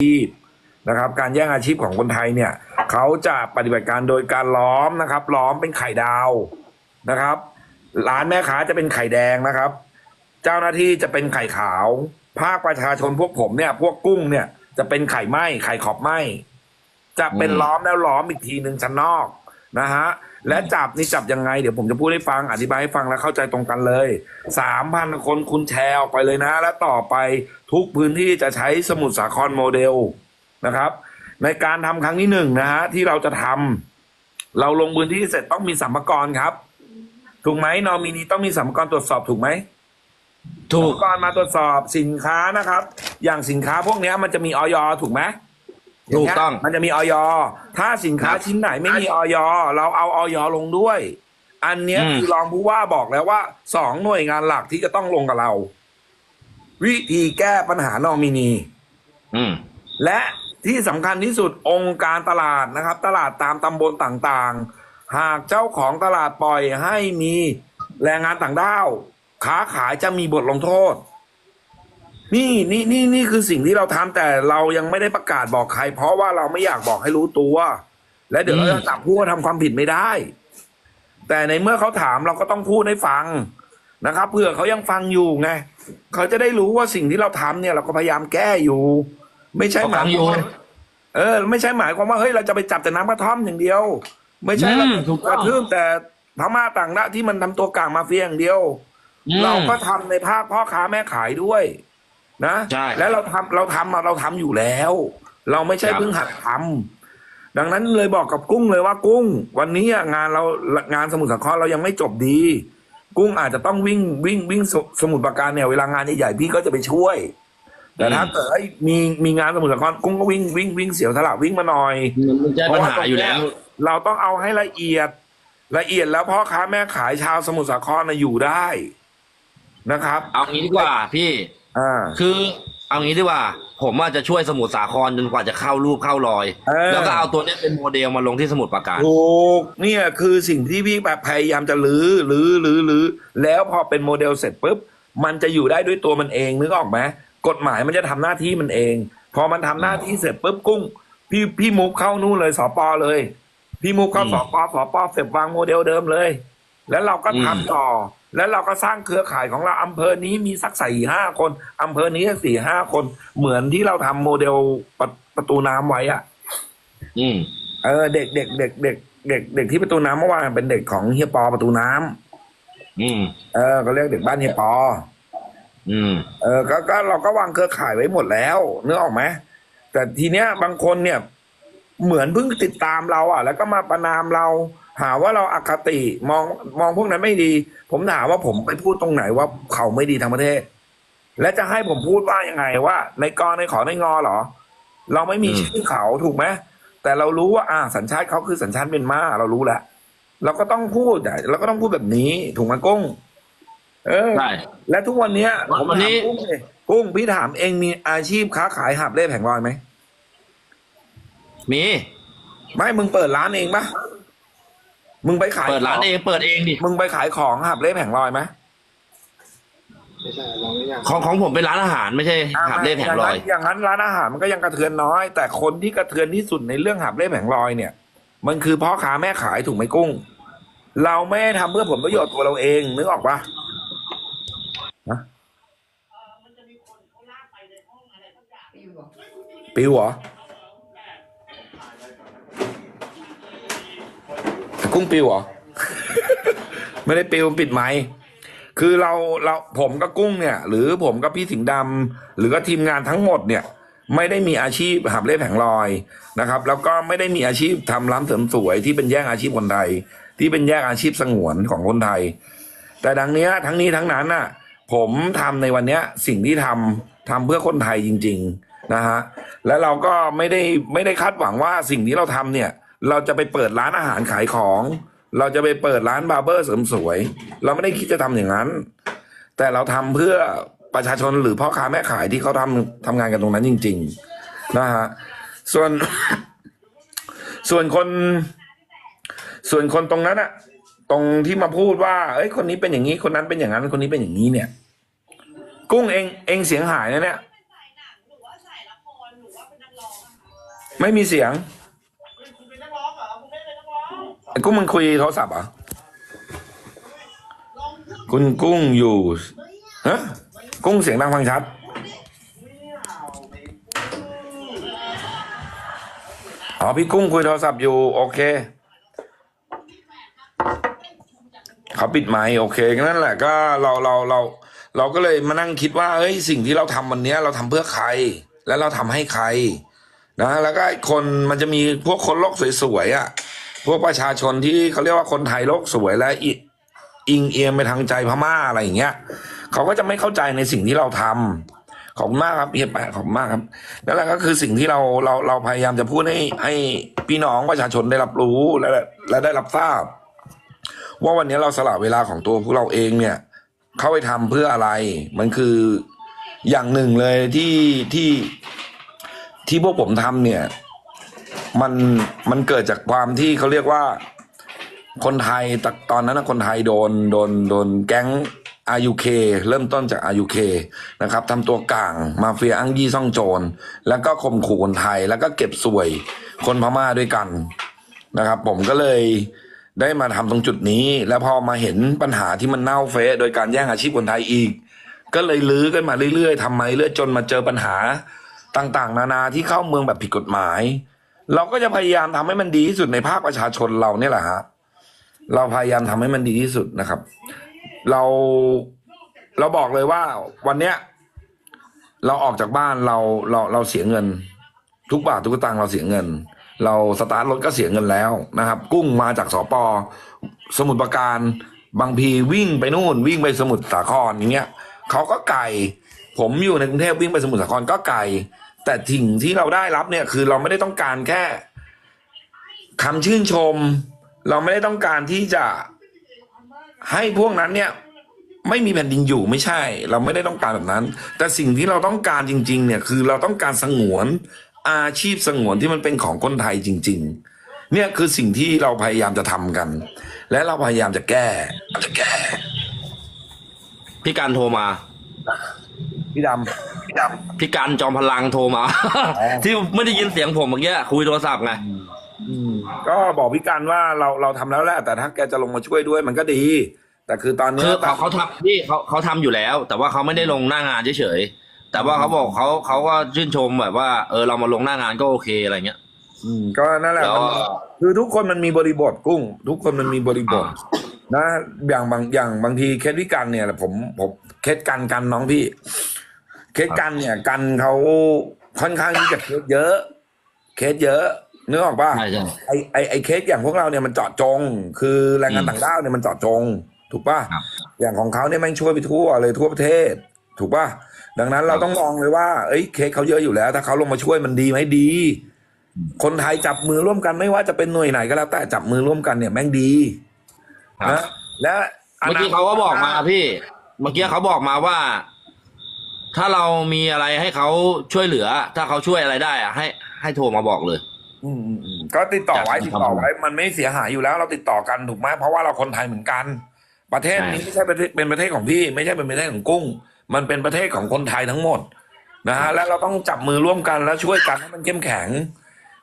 ชีพนะครับ การแย่งอาชีพของคนไทยเนี่ยเขาจะปฏิบัติการโดยการล้อมนะครับ ล้อมเป็นไข่ดาวนะครับ ร้านแม่ค้าจะเป็นไข่แดงนะครับ เจ้าหน้าที่จะเป็นไข่ขาว ภาคประชาชนพวกผมเนี่ย พวกกุ้งเนี่ยจะเป็นไข่ไหมไข่ขอบไหมจะเป็นล้อมแล้วล้อมอีกทีหนึ่งชั้นนอกนะฮะ และจับนี่จับยังไง เดี๋ยวผมจะพูดให้ฟังอธิบายให้ฟังแล้วเข้าใจตรงกันเลยสามพันคนคุณแชร์ออกไปเลยนะ และต่อไปทุกพื้นที่จะใช้สมุดสาครโมเดลนะครับ ในการทำครั้งที่หนึ่งนะฮะที่เราจะทำเราลงพื้นที่เสร็จต้องมีสัมภาระครับ ถูกไหมนอมินีต้องมีสัมภาระตรวจสอบถูกไหมถูกอุปกรณ์มาตรวจสอบสินค้านะครับ อย่างสินค้าพวกเนี้ยมันจะมีออยถูกไหม ถูกต้อง มันจะมีออยถ้าสินค้าครับชิ้นไหนไม่มีออยเราเอาออยลงด้วย อันเนี้ยอืมคือรองผู้ว่าบอกแล้วว่าสองหน่วยงานหลักที่จะต้องลงกับเรา วิธีแก้ปัญหานอมินีอืมและที่สำคัญที่สุดองค์การตลาดนะครับ ตลาดตามตำบลต่างๆ หากเจ้าของตลาดปล่อยให้มีแรงงานต่างด้าวค้าขายจะมีบทลงโทษ นี่นี่นี่นี่คือสิ่งที่เราทำแต่เรายังไม่ได้ประกาศบอกใคร เพราะว่าเราไม่อยากบอกให้รู้ตัว และเดี๋ยวเราจะจับผู้กระทำความผิดไม่ได้ แต่ในเมื่อเขาถามเราก็ต้องพูดให้ฟังนะครับเผื่อเขายังฟังอยู่ไงเขาจะได้รู้ว่าสิ่งที่เราทำเนี่ย เราก็พยายามแก้อยู่ ไม่ใช่หมายความว่าเออ ไม่ใช่หมายความว่าเฮ้ยเราจะไปจับแต่น้ำกระท่อมอย่างเดียว ไม่ใช่อืเรามจะถูกกต้อระงทืบแต่พม่าต่างด้าวที่มันทำตัวกลางมาเฟียอย่างเดียวอืมเราก็ทำในภาคพ่อค้าแม่ขายด้วย นะใช่แล้วเราทำเราทำอะเราทำอยู่แล้ว เราไม่ใช่ครับ เพิ่งหัดทำดังนั้นเลยบอกกับกุ้งเลยว่ากุ้ง วันนี้อะงานเรางานสมุทรสาครเรายังไม่จบดี กุ้งอาจจะต้องวิ่งวิ่งวิ่งสสมุทรปราการเนี่ยเวลางานใหญ่ๆพี่ก็จะไปช่วย แต่ถ้าเกิดเอ้ยมีมีงานสมุทรสาครกุ้งก็วิ่งวิ่งวิ่งเสียวสละวิ่งมาหน่อย มันจะปัญหาอยู่แล้ว เราต้องเอาให้ละเอียด ละเอียดแล้วพ่อค้าแม่ขายชาวสมุทรสาครนะอยู่ได้นะครับ เอางี้ดีกว่าพี่ อ่า คือเอางี้ดีกว่า ผมว่าจะช่วยสมุทรสาครจนกว่าจะเข้ารูปเข้ารอย เออ แล้วก็เอาตัวเนี้ยเป็นโมเดลมาลงที่สมุทรปราการ ถูกเนี่ยคือสิ่งที่พี่แบบพยายามจะลื้อลื้อลื้อลื้อแล้วพอเป็นโมเดลเสร็จปุ๊บ มันจะอยู่ได้ด้วยตัวมันเองนึกออกไหมกฎหมายมันจะทำหน้าที่มันเอง พอมันทำหน้าที่เสร็จปุ๊บกุ้ง พี่พี่มุกเข้านู่นเลยสปอเลย พี่มุกเข้าอืมสปอสปอเสร็จวางโมเดลเดิมเลย แล้วเราก็ทำอืมต่อ แล้วเราก็สร้างเครือข่ายของเราอำเภอนี้มีสักสี่ห้าคนอำเภอนี้สี่ห้าคน เหมือนที่เราทำโมเดลประประตูน้ำไว้อะอืมเออเด็กเด็กเด็กเด็กเด็กเด็กที่ประตูน้ำเมื่อวานเป็นเด็กของเฮียปอประตูน้ำอืม เออก็เรียกเด็กบ้านเฮียปอ อืม เออก็ก็เราก็วางเครือข่ายไว้หมดแล้วนึกออกไหมแต่ทีเนี้ยบางคนเนี่ย เหมือนเพิ่งติดตามเรา อะ แล้วก็มาประนามเรา หาว่าเราอคติมองมองพวกนั้นไม่ดี ผมถามว่าผมไปพูดตรงไหนว่าเขาไม่ดีทางประเทศ และจะให้ผมพูดว่ายังไงว่า ในกรในขอในงอเหรอ เราไม่มีอืมชื่อเขาถูกไหมแต่เรารู้ว่า อ่า สัญชาติเขาคือสัญชาติเมียนมาเรารู้แล้วเราก็ต้องพูดอะเราก็ต้องพูดแบบนี้ ถูกไหมกุ้ง เออใช่และทุกวันเนี้ยวันผมวันนี้ถามกุ้งเลยกุ้งพี่ถามเองมีอาชีพค้าขายหาบเล่แผงลอยไหมมี ไม่มึงเปิดร้านเองปะ มึงไปขายเปิดร้านขเองเปิดเองดิมึงไปขายของหาบเล่แผงลอยไหมไม่ใช่เราไม่อยากของของผมเป็นร้านอาหารไม่ใช่อะหาบเล่แผงลอยางนั้นอย่างนั้นร้านอาหารมันก็ยังกระเทือนน้อย แต่คนที่กระเทือนที่สุดในเรื่องหาบเล่แผงลอยเนี่ย มันคือพ่อค้าแม่ขายถูกไหมกุ้ง เราไม่ได้ทำเพื่อผลประโยชน์ตัวเราเองนึกออกปะฮะปิวเหรอ กุ้งปิวเหรอ ไม่ได้ปิวปิดไม้คือเราเราผมกับกุ้งเนี่ย หรือผมกับพี่สิงห์ดำหรือก็ทีมงานทั้งหมดเนี่ย ไม่ได้มีอาชีพหับเล่แผงลอยนะครับ แล้วก็ไม่ได้มีอาชีพทำร้านเสริมสวยที่เป็นแย่งอาชีพคนไทย ที่เป็นแย่งอาชีพสงวนของคนไทย แต่ดังเนี้ยทั้งนี้ทั้งนั้นน่ะ ผมทำในวันเนี้ยสิ่งที่ทำทำเพื่อคนไทยจริง ๆนะฮะแล้วเราก็ไม่ได้ไม่ได้คาดหวังว่าสิ่งที่เราทำเนี่ย เราจะไปเปิดร้านอาหารขายของ เราจะไปเปิดร้านบาร์เบอร์เสริมสวย เราไม่ได้คิดจะทำอย่างนั้น แต่เราทำเพื่อประชาชนหรือพ่อค้าแม่ขายที่เขาทำทำงานกันตรงนั้นจริง ๆ นะฮะส่วนส่วนคน ส่วนคนตรงนั้นอะตรงที่มาพูดว่า เอ้ย คนนี้เป็นอย่างนี้ คนนั้นเป็นอย่างนั้น คนนี้เป็นอย่างนี้เนี่ย กุ้งเอง เองเสียงหายนะเนี่ยเนี่ยไม่มีเสียง ไอ้กุ้งมันคุยโทรศัพท์เหรอคุณกุ้งอยู่ฮะกุ้งเสียงดังฟังชัด อ๋อพี่กุ้งคุยโทรศัพท์อยู่ โอเค เขาปิดไมค์โอเคนั่นแหละก็เราเราเรา เราก็เลยมานั่งคิดว่าเอ้ยสิ่งที่เราทำวันเนี้ยเราทำเพื่อใคร แล้วเราทำให้ใคร นะ แล้วก็คนมันจะมีพวกคนโลกสวยๆอะ พวกประชาชนที่เขาเรียกว่าคนไทยโลกสวยและอิองเอียงไปทางใจพม่าอะไรอย่างเงี้ยเขาก็จะไม่เข้าใจในสิ่งที่เราทำขอบคุณมากครับเฮียแปะขอบคุณมากครับนั่นแหละก็คือสิ่งที่เราเราเราพยายามจะพูดให้ให้พี่น้องประชาชนได้รับรู้และและได้รับทราบ ว่าวันนี้เราสละเวลาของตัวพวกเราเองเนี่ย เข้าไปทำเพื่ออะไร มันคืออย่างหนึ่งเลยที่ที่ที่พวกผมทำเนี่ย มันมันเกิดจากความที่เขาเรียกว่า คนไทยตตอนนั้นนะคนไทยโดนโดนโดนแก๊ง RUK เริ่มต้นจาก RUK นะครับทำตัวกลางมาเฟียอังยี่ซ่องโจร แล้วก็ข่มขู่คนไทยแล้วก็เก็บสวยคนพม่าด้วยกันนะครับ ผมก็เลยได้มาทำตรงจุดนี้ แล้วพอมาเห็นปัญหาที่มันเน่าเฟะโดยการแย่งอาชีพคนไทยอีก ก็เลยลื้อกันมาเรื่อยๆทำไมเรื่อยจนมาเจอปัญหาต่างๆ นานาที่เข้าเมืองแบบผิดกฎหมาย เราก็จะพยายามทำให้มันดีที่สุดในภาคประชาชนเราเนี่ยแหละฮะเราพยายามทำให้มันดีที่สุดนะครับ เราเราบอกเลยว่าวันเนี้ย เราออกจากบ้านเราเราเราเสียเงิน ทุกบาททุกตางเราเสียเงิน เราสตาร์ทรถก็เสียเงินแล้วนะครับ กุ้งมาจากสปสมุทรปราการบางพีวิ่งไปนู่น วิ่งไปสมุทรสาครอย่างเงี้ยเขาก็ไกลผมอยู่ในกรุงเทพวิ่งไปสมุทรสาครก็ไกล แต่สิ่งที่เราได้รับเนี่ยคือเราไม่ได้ต้องการแค่คำชื่นชม เราไม่ได้ต้องการที่จะให้พวกนั้นเนี่ยไม่มีแผ่นดินอยู่ไม่ใช่ เราไม่ได้ต้องการแบบนั้น แต่สิ่งที่เราต้องการจริง ๆ เนี่ยคือเราต้องการสงวนอาชีพสงวนที่มันเป็นของคนไทยจริง ๆ เนี่ยคือสิ่งที่เราพยายามจะทำกัน และเราพยายามจะแก้จะแก้ พี่การโทรมา พี่ดำ พี่ดพี่การจอมพลังโทรมา ที่ไม่ได้ยินเสียงผมเมื่อกี้คุยโทรศัพท์ไงำก็บอกพี่กันว่าเราเราทำแล้วแหละแต่ถ้าแกจะลงมาช่วยด้วยมันก็ดี แต่คือตอนคืเนี้อยเขาเขาทำนี่เขาเขาทำอยู่แล้ว แต่ว่าเขาไม่ได้ลงหน้างานเฉยๆแต่ว่าเขาบอกเขาเขาก็ชื่นชมแบบว่าเออเรามาลงหน้างานก็โอเคอะไรเงี้ยอืมก็นั่นแหละแล้วมันคือทุกคนมันมีบริบทกุ้ง ทุกคนมันมีบริบท นะ อย่างบางอย่างบางทีเคสวิกันเนี่ยผมผมเคสกันกันน้องพี่ เคสกันเนี่ยกันเขาค่อนข้างที่จะเคสเยอะ เคสเยอะนึกออกป่ะใช่ใช่ไอไอไอเคสอย่างพวกเราเนี่ยมันเจาะจง คือแรงงานอืมต่างด้าวเนี่ยมันเจาะจง ถูกป่ะครับอย่างของเขาเนี่ยแม่งช่วยไปทั่วเลยทั่วประเทศ ถูกป่ะดังนั้นเราต้องมองเลยว่า เอ้ยเคสเขาเยอะอยู่แล้ว ถ้าเขาลงมาช่วยมันดีไหมดี คนไทยจับมือร่วมกันไม่ว่าจะเป็นหน่วยไหนก็แล้ว แต่จับมือร่วมกันเนี่ยแม่งดีครับนะและนเมื่อกี้เขาก็บอกมาพี่ เมื่อกี้เขาบอกมาว่า ถ้าเรามีอะไรให้เขาช่วยเหลือ ถ้าเขาช่วยอะไรได้อะให้ให้โทรมาบอกเลย อืมอืมอืมก็ติดต่อไว้จากติดต่อไว้ มันไม่เสียหายอยู่แล้ว เราติดต่อกันถูกไหมเพราะว่าเราคนไทยเหมือนกัน ประเทศนี้ใช่ไม่ใช่ประเทศเป็นประเทศของพี่ ไม่ใช่เป็นประเทศของกุ้ง มันเป็นประเทศของคนไทยทั้งหมดนะฮะและเราต้องจับมือร่วมกันแล้วช่วยกันให้มันเข้มแข็ง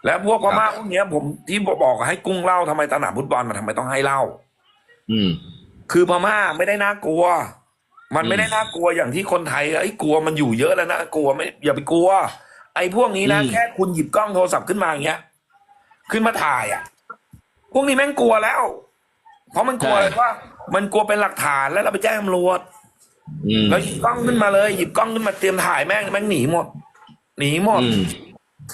และพวกพม่าพวกเนี้ย ผมที่บอกให้กุ้งเล่าทำไมตลาดฟุตบอลมันทำไมต้องให้เล่า อืม คือพม่าไม่ได้น่ากลัว มันอืมไม่ได้น่ากลัวอย่างที่คนไทยไอ้ยกลัวมันอยู่เยอะแล้วนะกลัวไม่อย่าไปกลัว ไอ้พวกนี้นะอืมแค่คุณหยิบกล้องโทรศัพท์ขึ้นมาอย่างเงี้ย ขึ้นมาถ่ายอะ พวกนี้แม่งกลัวแล้ว เพราะมันกลัวเลยว่า มันกลัวเป็นหลักฐานแล้วเราไปแจ้งตำรวจอืมแล้วหยิบกล้องขึ้นมาเลยหยิบกล้องขึ้นมาเตรียมถ่ายแม่งแม่งหนีหมด หนีหมดอืม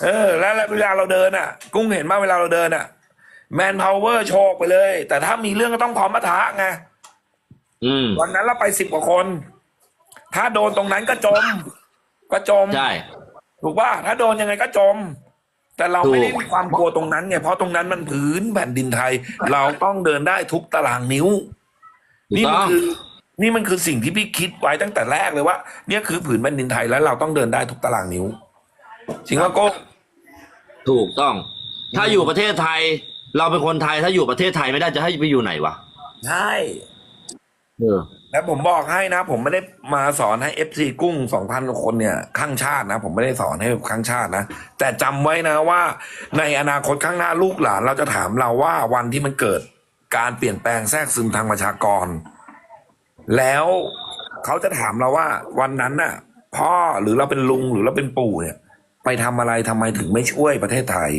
เออแล้วแล้วเวลาเราเดินอะ กุ้งเห็นมาเวลาเราเดินอะแมนพาวเวอร์โชกไปเลย แต่ถ้ามีเรื่องก็ต้องพร้อมมาท้าไงอืม วันนั้นเราไปสิบกว่าคน ถ้าโดนตรงนั้นก็จม ก็จมใช่ถูกป่ะถ้าโดนยังไงก็จม แต่เราไม่ได้ถูกมีความกลัวตรงนั้นไงเพราะตรงนั้นมันผืนแผ่นดินไทย เราต้องเดินได้ทุกตารางนิ้วถูกนี่มัต้นองคือ นี่มันคือสิ่งที่พี่คิดไว้ตั้งแต่แรกเลยว่าเนี่ยคือผืนแผ่นดินไทยแล้วเราต้องเดินได้ทุกตารางนิ้วจริงว่าโก้ถูกต้อง ถ้าอยู่ประเทศไทย เราเป็นคนไทยถ้าอยู่ประเทศไทยไม่ได้จะให้ไปอยู่ไหนวะใช่ เออ แล้วผมบอกให้นะ ผมไม่ได้มาสอนให้เอฟซีกุ้งสองพันคนเนี่ยข้างชาตินะ ผมไม่ได้สอนให้ข้างชาตินะ แต่จำไว้นะว่า ในอนาคตข้างหน้าลูกหลาน เราจะถามเราว่าวันที่มันเกิดการเปลี่ยนแปลงแทรกซึมทางประชากร แล้วเขาจะถามเราว่า วันนั้นน่ะ พ่อหรือเราเป็นลุงหรือเราเป็นปู่เนี่ย ไปทำอะไรทำไมถึงไม่ช่วยประเทศไทย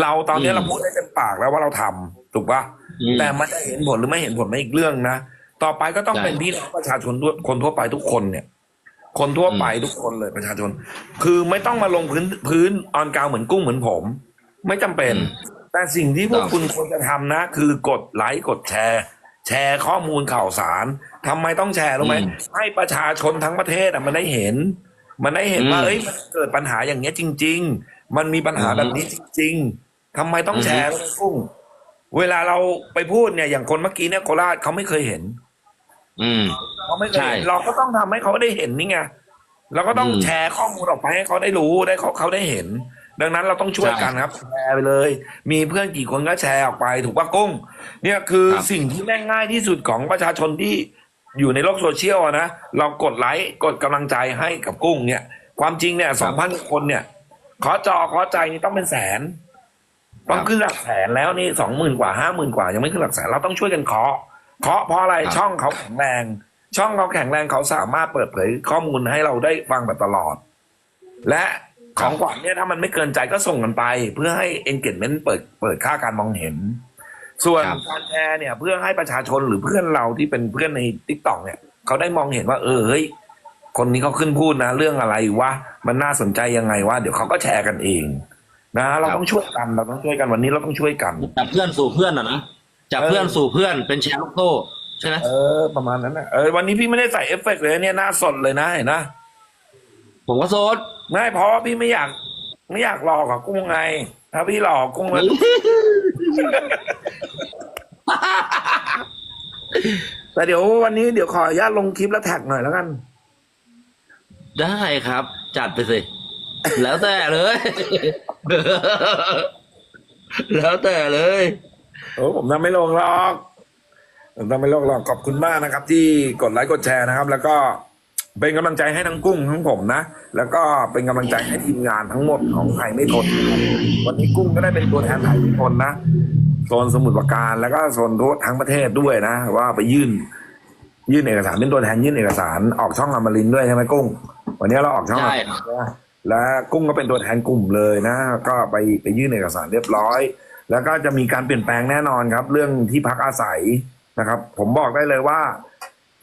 เราตอนนี้อืม เราพูดได้เต็มปากแล้วว่าเราทำถูกปะ อืมแต่มันจะเห็นผลหรือไม่เห็นผลไม่อีกเรื่องนะ ต่อไปก็ต้องใช่เป็นพี่น้องประชาชนทั่วคนทั่วไปทุกคนเนี่ย คนทั่วไปทุกคนเลยประชาชน คือไม่ต้องมาลงพื้นพื้นออนกราวเหมือนกุ้งเหมือนผม ไม่จำเป็น แต่สิ่งที่พวกครับคุณควรจะทำนะ คือกดไลค์กดแชร์ แชร์ข้อมูลข่าวสารทำไมต้องแชร์รู้ไหมอืมให้ประชาชนทั้งประเทศอะมันได้เห็น มันได้เห็นว่าอืมเอ้ยมันเกิดปัญหาอย่างเงี้ยจริง ๆ มันมีปัญหาอืมแบบนี้จริง ๆทำไมต้องอืมแชร์รู้ไหมกุ้งเวลาเราไปพูดเนี่ยอย่างคนเมื่อกี้เนี่ยโคราชเขาไม่เคยเห็น อืม เขาไม่เคยเห็นใช่เราก็ต้องทำให้เขาได้เห็นนี่ไงเราก็ต้องอืมแชร์ข้อมูลออกไปให้เขาได้รู้ได้เขาเขาได้เห็น ดังนั้นเราต้องช่วยใช่กันครับแชร์ไปเลย มีเพื่อนกี่คนก็แชร์ออกไปถูกป่ะกุ้ง เนี่ยคือครับ สิ่งที่แม่งง่ายที่สุดของประชาชนที่อยู่ในโลกโซเชียลอะนะเรากดไลค์กดกำลังใจให้กับกุ้งเนี่ย ความจริงเนี่ยสองพันคนเนี่ย ขอจอขอใจนี่ต้องเป็นแสน ต้องขึ้นหลักแสนแล้วนี่สองหมื่นกว่าห้าหมื่นกว่ายังไม่ขึ้นหลักแสนเราต้องช่วยกันเคาะ เคาะเพราะอะไรครับช่องเขาแข็งแรง ช่องเขาแข็งแรงเขาสามารถเปิดเผยข้อมูลให้เราได้ฟังแบบตลอด และของขวัญเนี่ยถ้ามันไม่เกินใจก็ส่งกันไป เพื่อให้ engagement เปิดเปิดค่าการมองเห็น ส่วนครับการแชร์เนี่ย เพื่อให้ประชาชนหรือเพื่อนเราที่เป็นเพื่อนในทิกตอกเนี่ยเขาได้มองเห็นว่าเออเฮ้ยคนนี้เขาขึ้นพูดนะ เรื่องอะไรวะมันน่าสนใจยังไงวะเดี๋ยวเขาก็แชร์กันเอง นะ เราต้องช่วยกันเราต้องช่วยกันวันนี้เราต้องช่วยกันจากเพื่อนสู่เพื่อนอะนะ จากเออเพื่อนสู่เพื่อนเป็นแชร์ลูกโซ่ใช่ไหมเออประมาณนั้นนะเออวันนี้พี่ไม่ได้ใส่เอฟเฟกต์เลยเนี่ยหน้าสดเลยนะเห็นนะผมก็โซดไม่เพราะว่าพี่ไม่อยาก ไม่อยากหลอกกับกุ้งไง ถ้าพี่หลอกกุ้งแล้วแต่เดี๋ยววันนี้เดี๋ยวขออนุญาตลงคลิปแล้วแท็กหน่อยแล้วกัน ได้ครับ จัดไปสิ แล้วแต่เลย แล้วแต่เลย โอ้ผมทำไม่ลงหรอกผมทำไม่ลงหรอกขอบคุณมากนะครับ ที่กดไลค์กดแชร์นะครับ แล้วก็เป็นกำลังใจให้ทั้งกุ้งทั้งผมนะ แล้วก็เป็นกำลังใจให้ทีมงานทั้งหมดของไทยไม่ทนนะครับวันนี้กุ้งก็ได้เป็นตัวแทนไทยไม่ทนนะโซนสมุทรปราการแล้วก็โซนทั่วทั้งประเทศด้วยนะ ว่าไปยื่น ยื่นเอกสารเป็นตัวแทนยื่นเอกสารออกช่องอมรินทร์ด้วยใช่ไหมกุ้ง วันนี้เราออกช่องใช่อมรินทร์นะและกุ้งก็เป็นตัวแทนกลุ่มเลยนะ ก็ไปไปยื่นเอกสารเรียบร้อย แล้วก็จะมีการเปลี่ยนแปลงแน่นอนครับ เรื่องที่พักอาศัยนะครับ ผมบอกได้เลยว่า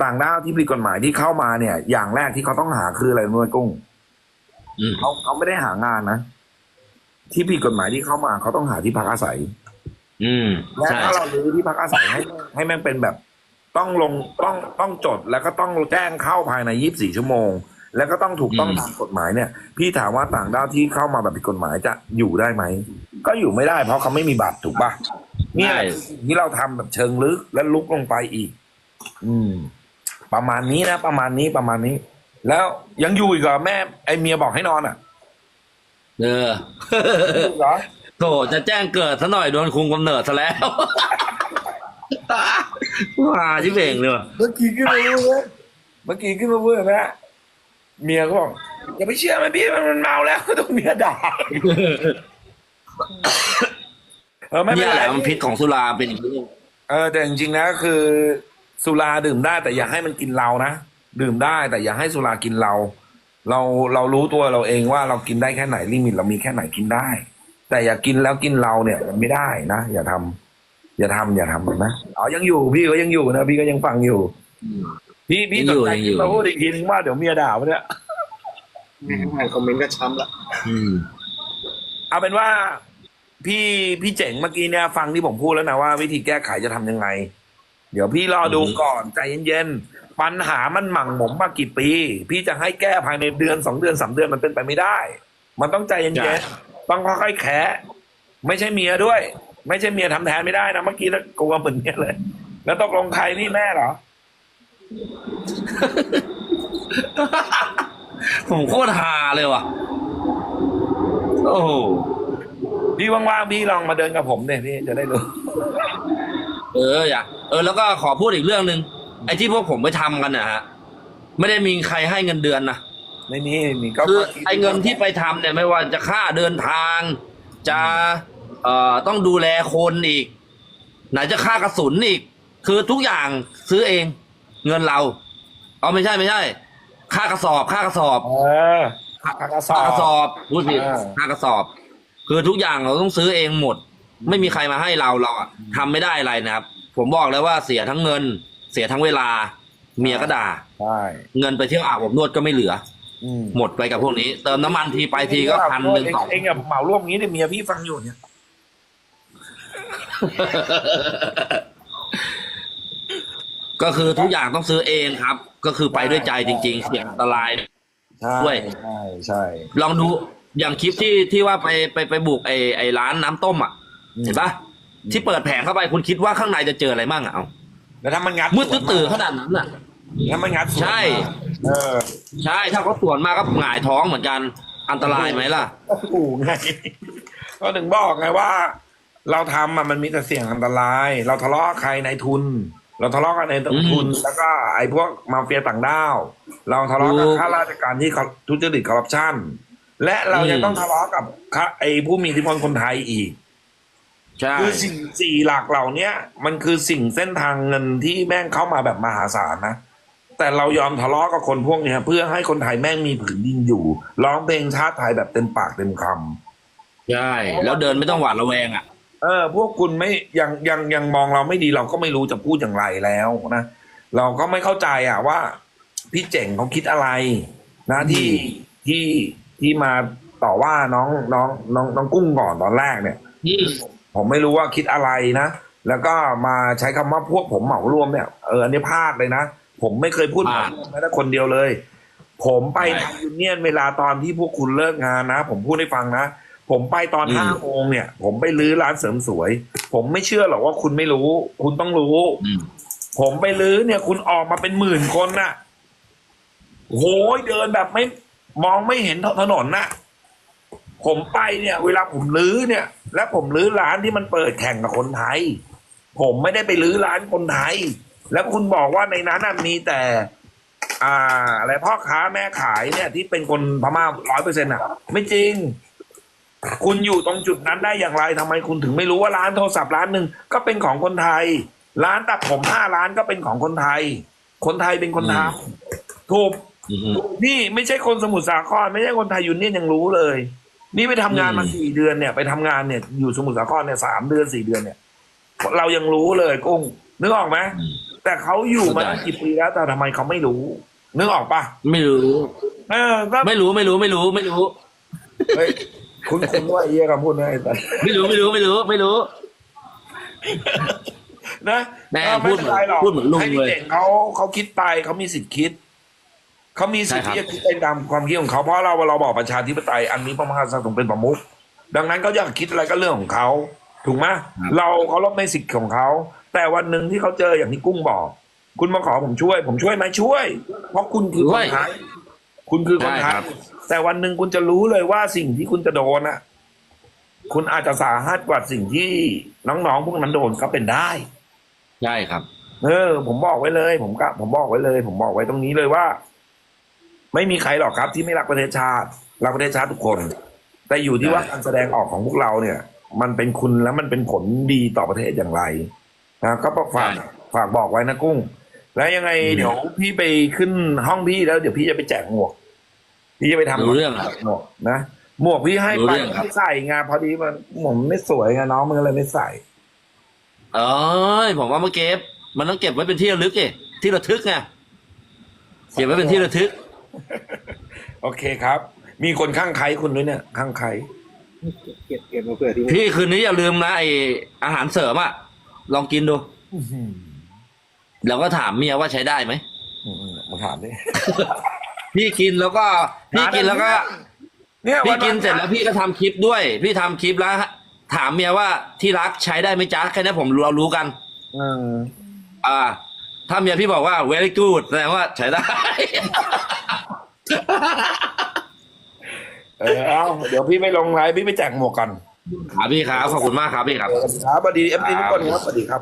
ต่างด้าวที่ผิดกฎหมายที่เข้ามาเนี่ย อย่างแรกที่เขาต้องหาคืออะไรรู้ไหมกุ้งอืมเขาเขาไม่ได้หางานนะที่ผิดกฎหมายที่เข้ามาเขาต้องหาที่พักอาศัย อืมและใช่ถ้าเรารื้อที่พักอาศัยให้ ให้แม่งเป็นแบบ ต้องลงต้องต้องจดแล้วก็ต้องแจ้งเข้าภายใน 24 ชั่วโมง แล้วก็ต้องถูกต้องตามกฎหมายเนี่ย พี่ถามว่าต่างด้าวที่เข้ามาแบบผิดกฎหมายจะอยู่ได้ไหม ก็อยู่ไม่ได้เพราะเขาไม่มีบัตรถูกปะเนี่ยใช่คือสิ่งที่เราทำแบบเชิงลึกและลุกลงไปอีก อืม ประมาณนี้นะประมาณนี้ประมาณนี้ แล้วยังอยู่อีกเหรอแม่ ไอเมียบอกให้นอนอะ เอออยู่เหรอโถจะแจ้งเกิดซะหน่อยโดนคุมกำเนิดซะแล้วว่าชิเบงเลยว่ะเมื่อกี้ขึ้นมาพูดเลยเมื่อกี้ขึ้นมาพูดเห็นไหม เมียก็บอกอย่าไปเชื่อมันพี่มันเมาแล้วต้องเมียด่าเออไม่เป็เนี่นยไรแหละมันพิษของสุราเป็นอย่างนี้ เออแต่จริงๆนะคือสุราดื่มได้ แต่อย่าให้มันกินเรานะดื่มได้แต่อย่าให้สุรากินเรา เราเรารู้ตัวเราเองว่าเรากินได้แค่ไหนลิมิตเรามีแค่ไหนกินได้ แต่อย่ากินแล้วกินเราเนี่ยมันไม่ได้นะอย่าทำอย่าทำอย่าทำนะอ๋อยังอยู่พี่ก็ยังอยู่นะพี่ก็ยังฟังอยู่ พี่พี่ยังสอนยู่ใจยังอยู่ มาพูดอีกทีนึงว่าเดี๋ยวเมียด่าปะเนี่ยแม่อ่านคอมเมนต์ก็ช้ำละอืม เอาเป็นว่าพี่พี่เจ๋งเมื่อกี้เนี่ยฟังที่ผมพูดแล้วนะว่าวิธีแก้ไขจะทำยังไง เดี๋ยวพี่รอดูก่อนใจเย็นๆปัญหามันหมั่งหมมมากี่ปี พี่จะให้แก้ภายในเดือนสองเดือนสามเดือนมันเป็นไปไม่ได้ มันต้องใจเย็นๆต้องค่อยๆแคะไม่ใช่เมียด้วย ไม่ใช่เมียทำแทนไม่ได้นะเมื่อกี้แล้วกลัวเหมือนเมียเลย แล้วตกลงใครนี่แม่เหรอ ผมโคตรฮาเลยว่ะ โอ้โหพี่ว่างๆพี่ลองมาเดินกับผมเนี่ยพี่จะได้รู้ เอออยากเออแล้วก็ขอพูดอีกเรื่องหนึ่งไอ้ที่พวกผมไปทำกันนะฮะ ไม่ได้มีใครให้เงินเดือนนะ ไม่มีนี่ก็คือไอ้เงินที่ไปทำเนี่ยไม่ว่าจะค่าเดินทาง จะเอ่อต้องดูแลคนอีก ไหนจะค่ากระสุนอีก คือทุกอย่างซื้อเอง เงินเรา เอาไม่ใช่ไม่ใช่ ค่ากระสอบ ค่ากระสอบ เออค่ากระสอค่ากระสบอบพูดผิดอ่า ค่ากระสอบ คือทุกอย่างเราต้องซื้อเองหมด ไม่มีใครมาให้เราเราอะทำไม่ได้อะไรนะครับ ผมบอกเลยว่าเสียทั้งเงิน เสียทั้งเวลา เมียก็ด่า ใช่เงินไปเที่ยวอาบอบนวดก็ไม่เหลือ อืมหมดไปกับพวกนี้ เติมน้ำมันทีไปทีก็พันหนึ่งสอง เองกับเหมาร่วมงี้เนี่ยเมียพี่ฟังอยู่เนี่ย ก็คือทุกอย่างต้องซื้อเองครับ ก็คือไปด้วยใจจริง ๆ เสี่ยงอันตราย ใช่ด้วย ใช่ใช่ ลองดูอย่างคลิปที่ที่ว่าไปไปไปบุกไอไอร้านน้ำต้มอะเห็นปะที่เปิดแผงเข้าไปคุณคิดว่าข้างในจะเจออะไรมั่งอะเอาแล้วถ้ามันงัดมืดตื่นๆขนาดนั้นน่ะ ถ้ามันงัดสวนใช่เออใช่ถ้าเขาสวนมาก็หงายท้องเหมือนกันอันตรายไหมล่ะก็ถูกไง ก็ถึงบอกไงว่า เราทำอะมันมีแต่เสี่ยงอันตราย เราทะเลาะกับใครในทุน เราทะเลาะกันในทุนอืมแล้วก็ไอ้พวกมาเฟียต่างด้าว เราทะเลาะกับถูกข้าราชการที่เขาทุจริตคอร์รัปชันและเรายังอืมต้องทะเลาะกับข้าไอ้ผู้มีอิทธิพลคนไทยอีกใช่คือสิ่งสี่หลักเหล่าเนี้ยมันคือสิ่งเส้นทางเงินที่แม่งเข้ามาแบบมหาศาลนะแต่เรายอมทะเลาะกับคนพวกเนี้ย เพื่อให้คนไทยแม่งมีผืนดินอยู่ร้องเพลงชาติไทยแบบเต็มปากเต็มคำใช่แล้วเดินไม่ต้องหวาดระแวงอะ เออ พวกคุณไม่ยังยังยังมองเราไม่ดีเราก็ไม่รู้จะพูดอย่างไรแล้วนะเราก็ไม่เข้าใจอะว่า พี่เจ๋งเขาคิดอะไร นะที่ที่ที่มาต่อว่าน้องน้องน้องน้องกุ้งก่อนตอนแรกเนี่ยอืมผมไม่รู้ว่าคิดอะไรนะแล้วก็มาใช้คำว่าพวกผมเหมารวมเนี่ยเอออันนี้พลาดเลยนะผมไม่เคยพูดเหมารวมแม้แต่คนเดียวเลย ผมไปทำยูเนียนเวลาตอนที่พวกคุณเลิกงานนะ ผมพูดให้ฟังนะ ผมไปตอนห้าโมงเนี่ย ผมไปรื้อร้านเสริมสวย ผมไม่เชื่อหรอกว่าคุณไม่รู้ คุณต้องรู้ อืม ผมไปรื้อเนี่ย คุณออกมาเป็นหมื่นคนน่ะโหยเดินแบบไม่มองไม่เห็นถนนน่ะ ผมไปเนี่ย เวลาผมรื้อเนี่ย และผมรื้อร้านที่มันเปิดแข่งกับคนไทย ผมไม่ได้ไปรื้อร้านคนไทย แล้วคุณบอกว่าในนั้นน่ะมีแต่ อ่า อะไรพ่อค้าแม่ขายเนี่ย ที่เป็นคนพม่าร้อยเปอร์เซ็นต์อะ ไม่จริง คุณอยู่ตรงจุดนั้นได้อย่างไรทำไมคุณถึงไม่รู้ว่าร้านโทรศัพท์ร้านหนึ่งก็เป็นของคนไทย ร้านตัดผมห้าร้านก็เป็นของคนไทย คนไทยเป็นคนทำถูกอืมนี่ไม่ใช่คนสมุทรสาคร ไม่ใช่คนไทยยูเนี่ยนยังรู้เลย นี่ไปทำงานมาอืมสี่เดือนเนี่ย ไปทำงานเนี่ย อยู่สมุทรสาครเนี่ยสามเดือนสี่เดือนเนี่ย เรายังรู้เลยกุ้งนึกออกไหมอืมแต่เขาอยู่มาเข้าใจกี่ปีแล้วแต่ทำไมเขาไม่รู้ นึกออกปะไม่รู้ เออก็ไม่รู้ไม่รู้ไม่รู้ไม่รู้เฮ้ย คุณคุณว่าไอ้เหี้ยคำพูดนะไอ้สัสไม่รู้ไม่รู้ไม่รู้ไม่รู้ นะแม่เออไม่เป็นไรหรอกพูดเหมือนลุงให้พี่เลยเก่งเขาเขาคิดไปเขามีสิทธิ์คิดเขามีสิทธิ์ใช่ที่ครับจะคิดไปตามความคิดของเขาเพราะเราเราบอกประชาธิปไตยอันนี้พระมหากษัตริย์ทรงเป็นประมุขดังนั้นเขาอยากคิดอะไรก็เรื่องของเขาถูกไหมเราเขารบในสิทธิ์ของเขาแต่วันหนึ่งที่เขาเจออย่างที่กุ้งบอก คุณมาขอผมช่วย ผมช่วยไหมช่วย เพราะคุณคือคนไทยคุณคือคนไทใช่ยครับ แต่วันหนึ่งคุณจะรู้เลยว่าสิ่งที่คุณจะโดนอะ คุณอาจจะสาหัสกว่าสิ่งที่น้องๆพวกนั้นโดนก็เป็นได้ ใช่ครับ เออ ผมบอกไว้เลย ผมก็ผมบอกไว้เลย ผมบอกไว้ตรงนี้เลยว่า ไม่มีใครหรอกครับ ที่ไม่รักประเทศชาติรักประเทศชาติทุกคน แต่อยู่ที่ว่าใช่การแสดงออกของพวกเราเนี่ย มันเป็นคุณและมันเป็นผลดีต่อประเทศอย่างไรนะก็ฝากฝากบอกไว้นะกุ้ง แล้วยังไงเดี๋ยวพี่ไปขึ้นห้องพี่แล้วเดี๋ยวพี่จะไปแจกหมวก พี่จะไปทำรู้เรื่องครับ หมวกนะหมวกพี่ให้รู้ไปเรื่องครับ ไม่ใส่ไงพอดีมันผมไม่สวยไงน้องมันก็เลยไม่ใส่ เอ้ยผมว่าเมื่อเก็บ มันต้องเก็บไว้เป็นที่ระลึกไงที่ระทึกไงเก็บไว้เป็นที่ระทึก โอเคครับ มีคนข้างใครคุณด้วยเนี่ย ข้างใครเก็บเก็บมาเผื่อที่พี่คืนนี้อย่าลืมนะไออาหารเสริมอะลองกินดู แล้วก็ถามเมียว่าใช้ได้ไหม มาถามดิ พี่กินแล้วก็พี่กินแล้วก็ เนี่ยพี่วันกินเสร็จแล้วพี่ก็ทำคลิปด้วย พี่ทำคลิปแล้ว ถามเมียว่าที่รักใช้ได้ไหมจ๊ะแค่นี้ผมเรารู้กัน เอออ่า ถ้าเมียพี่บอกว่า very good แสดงว่าใช้ได้ เออเอาเดี๋ยวพี่ไปลงไลน์พี่ไปแจกหมวกกันครับพี่ครับขอบคุณมากครับพี่ครับสวัสดีครับสวัสดีเอฟซีทุกคนครับสวัสดีครับ